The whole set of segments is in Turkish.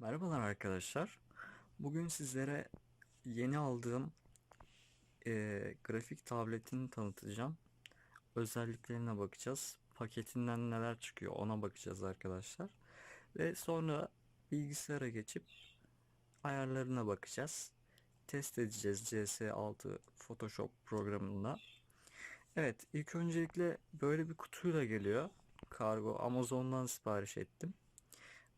Merhabalar arkadaşlar. Bugün sizlere yeni aldığım eee, grafik tabletini tanıtacağım. Özelliklerine bakacağız. Paketinden neler çıkıyor ona bakacağız arkadaşlar. Ve sonra bilgisayara geçip ayarlarına bakacağız. Test edeceğiz CS6 Photoshop programında. Evet, ilk öncelikle böyle bir kutuyla geliyor. Kargo Amazon'dan sipariş ettim.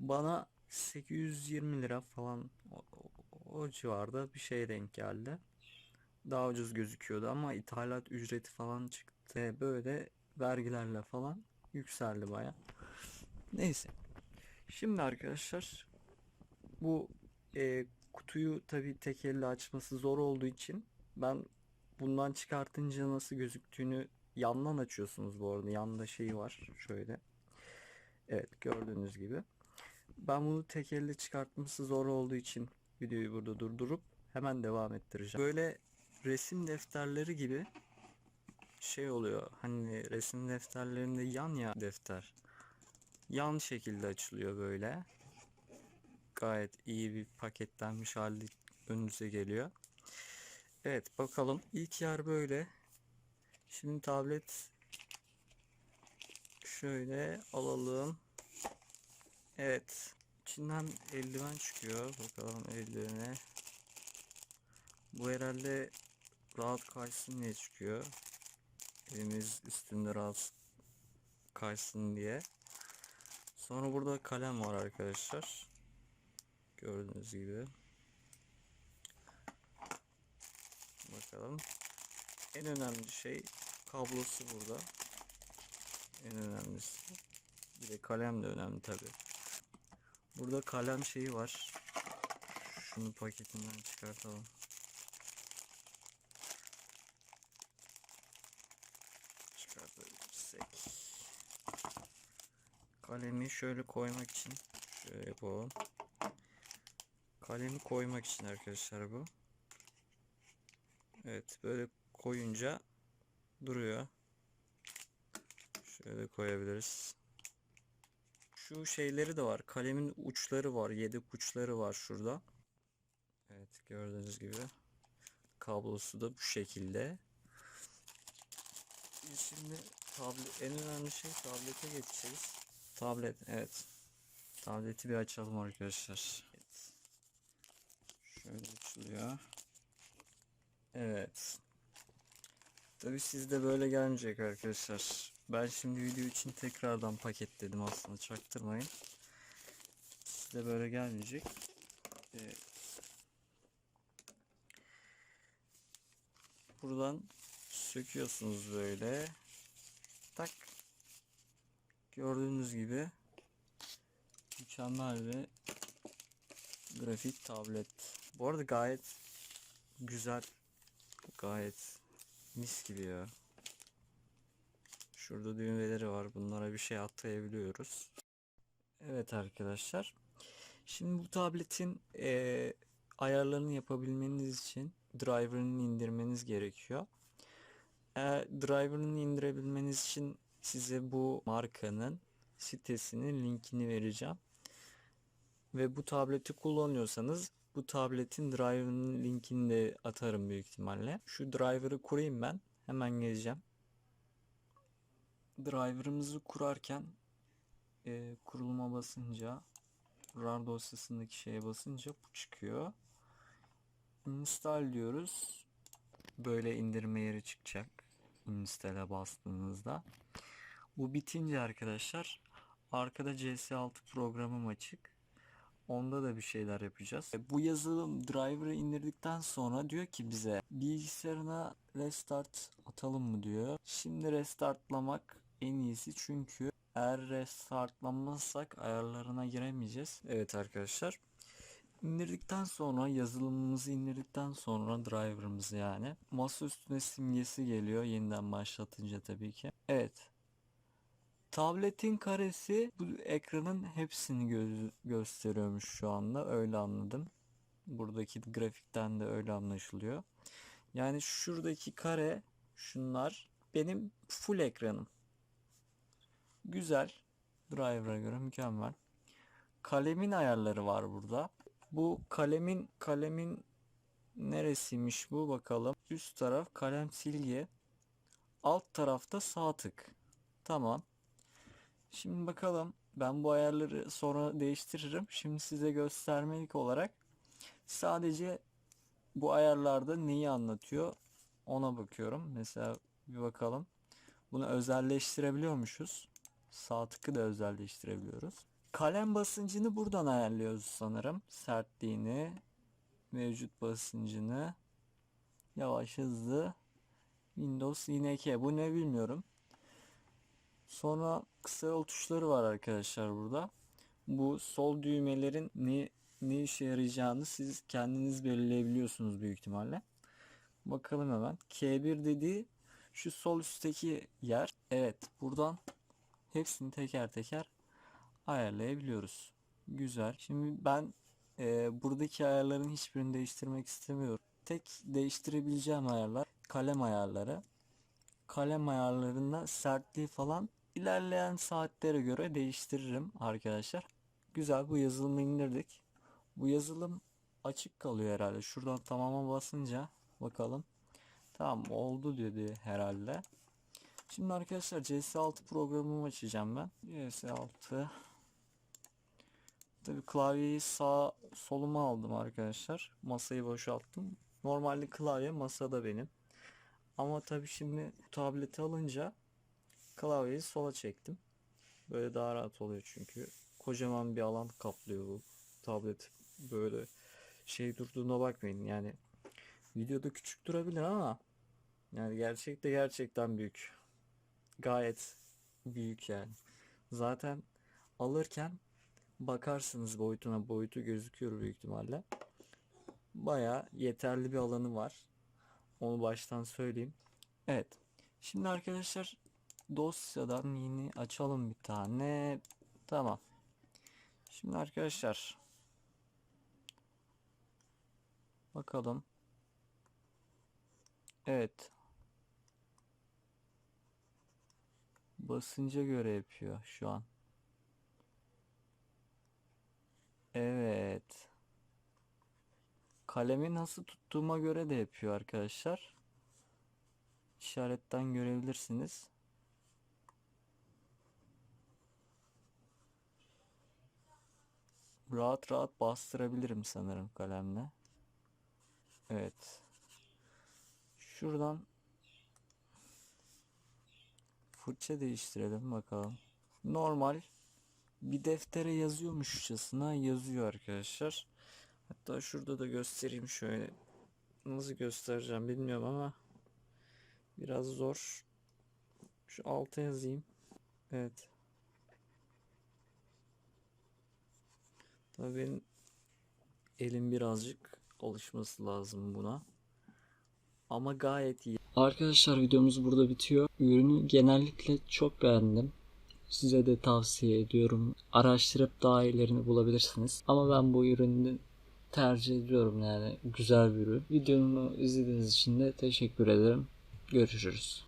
Bana 820 lira falan o, o- o civarda bir şeye denk geldi. Daha ucuz gözüküyordu ama ithalat ücreti falan çıktı. Böyle vergilerle falan yükseldi baya. Neyse. Şimdi arkadaşlar bu e, kutuyu tabii tek elle açması zor olduğu için ben bundan çıkartınca nasıl gözüktüğünü yandan açıyorsunuz bu arada. Yanda şeyi var şöyle. Evet gördüğünüz gibi. Ben bunu tek elle çıkartması zor olduğu için videoyu burada durdurup hemen devam ettireceğim. Böyle resim defterleri gibi şey oluyor. Hani resim defterlerinde yan ya defter. Yan şekilde açılıyor böyle. Gayet iyi bir paketlenmiş halde önünüze geliyor. Evet bakalım. İlk yer böyle. Şimdi tablet şöyle alalım. Evet. İçinden eldiven çıkıyor. Bakalım eldivene. Bu herhalde rahat kaysın diye çıkıyor. Elimiz üstünde rahat kaysın diye. Sonra burada kalem var arkadaşlar. Gördüğünüz gibi. Bakalım. En önemli şey kablosu burada. En önemlisi. Bir de kalem de önemli tabi. Burada kalem şeyi var. Şunu paketinden çıkartalım. Çıkartabilirsek. Kalemi şöyle koymak için şöyle yapalım. Kalemi koymak için arkadaşlar bu. Evet böyle koyunca duruyor. Şöyle koyabiliriz. Şu şeyleri de var. Kalemin uçları var. Yedek uçları var şurada. Evet gördüğünüz gibi. Kablosu da bu şekilde. Şimdi tablet en önemli şey tablete geçeceğiz. Tablet evet. Tableti bir açalım arkadaşlar. Evet. Şöyle açılıyor. Evet. Tabi sizde böyle gelmeyecek arkadaşlar. Ben şimdi video için tekrardan paketledim aslında çaktırmayın. Sizde böyle gelmeyecek. Evet. Buradan söküyorsunuz böyle. Tak. Gördüğünüz gibi mükemmel bir grafik tablet. Bu arada gayet güzel. Gayet mis gibi ya. Şurada düğmeleri var. Bunlara bir şey atlayabiliyoruz. Evet arkadaşlar. Şimdi bu tabletin eee, ayarlarını yapabilmeniz için driver'ını indirmeniz gerekiyor. Eğer driver'ını indirebilmeniz için size bu markanın sitesinin linkini vereceğim. Ve bu tableti kullanıyorsanız bu tabletin driver'ının linkini de atarım büyük ihtimalle. Şu driver'ı kurayım ben. Hemen geleceğim. Driver'ımızı kurarken e, kuruluma basınca RAR dosyasındaki şeye basınca bu çıkıyor. Install diyoruz. Böyle indirme yeri çıkacak. Install'e bastığınızda. Bu bitince arkadaşlar arkada CS6 programım açık. Onda da bir şeyler yapacağız. E, Bu yazılım driver'ı indirdikten sonra diyor ki bize bilgisayarına restart atalım mı diyor. Şimdi restartlamak en iyisi çünkü eğer restartlamazsak ayarlarına giremeyeceğiz. Evet arkadaşlar. İndirdikten sonra yazılımımızı indirdikten sonra driver'ımızı yani masa üstüne simgesi geliyor yeniden başlatınca tabii ki. Evet. Tabletin karesi bu ekranın hepsini gö- gösteriyormuş şu anda öyle anladım. Buradaki grafikten de öyle anlaşılıyor. Yani şuradaki kare şunlar benim full ekranım. Güzel. Driver'a göre mükemmel. kalemin ayarları var burada. Bu kalemin kalemin neresiymiş bu bakalım. Üst taraf kalem silgi. Alt tarafta sağ tık. Tamam. Şimdi bakalım. Ben bu ayarları sonra değiştiririm. Şimdi size göstermelik olarak sadece bu ayarlarda neyi anlatıyor ona bakıyorum. Mesela bir bakalım. Bunu özelleştirebiliyormuşuz. Sağ tıkı da özelleştirebiliyoruz. Kalem basıncını buradan ayarlıyoruz sanırım. Sertliğini, mevcut basıncını, yavaş hızlı, Windows INK. Bu ne bilmiyorum. Sonra kısa yol tuşları var arkadaşlar burada. Bu sol düğmelerin ne, ne işe yarayacağını siz kendiniz belirleyebiliyorsunuz büyük ihtimalle. Bakalım hemen. K1 dediği şu sol üstteki yer. Evet buradan hepsini teker teker ayarlayabiliyoruz. Güzel. Şimdi ben e, buradaki ayarların hiçbirini değiştirmek istemiyorum. Tek değiştirebileceğim ayarlar kalem ayarları. Kalem ayarlarında sertliği falan ilerleyen saatlere göre değiştiririm arkadaşlar. Güzel bu yazılımı indirdik. Bu yazılım açık kalıyor herhalde. Şuradan tamama basınca bakalım. Tamam oldu dedi herhalde. Şimdi arkadaşlar CS6 programımı açacağım ben. CS6 Tabii klavyeyi sağ soluma aldım arkadaşlar. Masayı boşalttım. Normalde klavye masada benim. Ama tabii şimdi tableti alınca klavyeyi sola çektim. Böyle daha rahat oluyor çünkü. Kocaman bir alan kaplıyor bu tablet. Böyle şey durduğuna bakmayın. Yani videoda küçük durabilir ama yani gerçekte gerçekten büyük. Gayet büyük yani. Zaten alırken bakarsınız boyutuna boyutu gözüküyor büyük ihtimalle. Baya yeterli bir alanı var. Onu baştan söyleyeyim. Evet. Şimdi arkadaşlar dosyadan yeni açalım bir tane. Tamam. Şimdi arkadaşlar bakalım. Evet. Basınca göre yapıyor şu an. Evet. Kalemi nasıl tuttuğuma göre de yapıyor arkadaşlar. İşaretten görebilirsiniz. Rahat rahat bastırabilirim sanırım kalemle. Evet. Şuradan fırça değiştirelim bakalım. Normal bir deftere yazıyormuşçasına yazıyor arkadaşlar. Hatta şurada da göstereyim şöyle. Nasıl göstereceğim bilmiyorum ama biraz zor. Şu alta yazayım. Evet. Tabii benim elim birazcık alışması lazım buna. Ama gayet iyi. Arkadaşlar videomuz burada bitiyor. Ürünü genellikle çok beğendim. Size de tavsiye ediyorum. Araştırıp daha iyilerini bulabilirsiniz. Ama ben bu ürünü tercih ediyorum yani güzel bir ürün. Videomu izlediğiniz için de teşekkür ederim. Görüşürüz.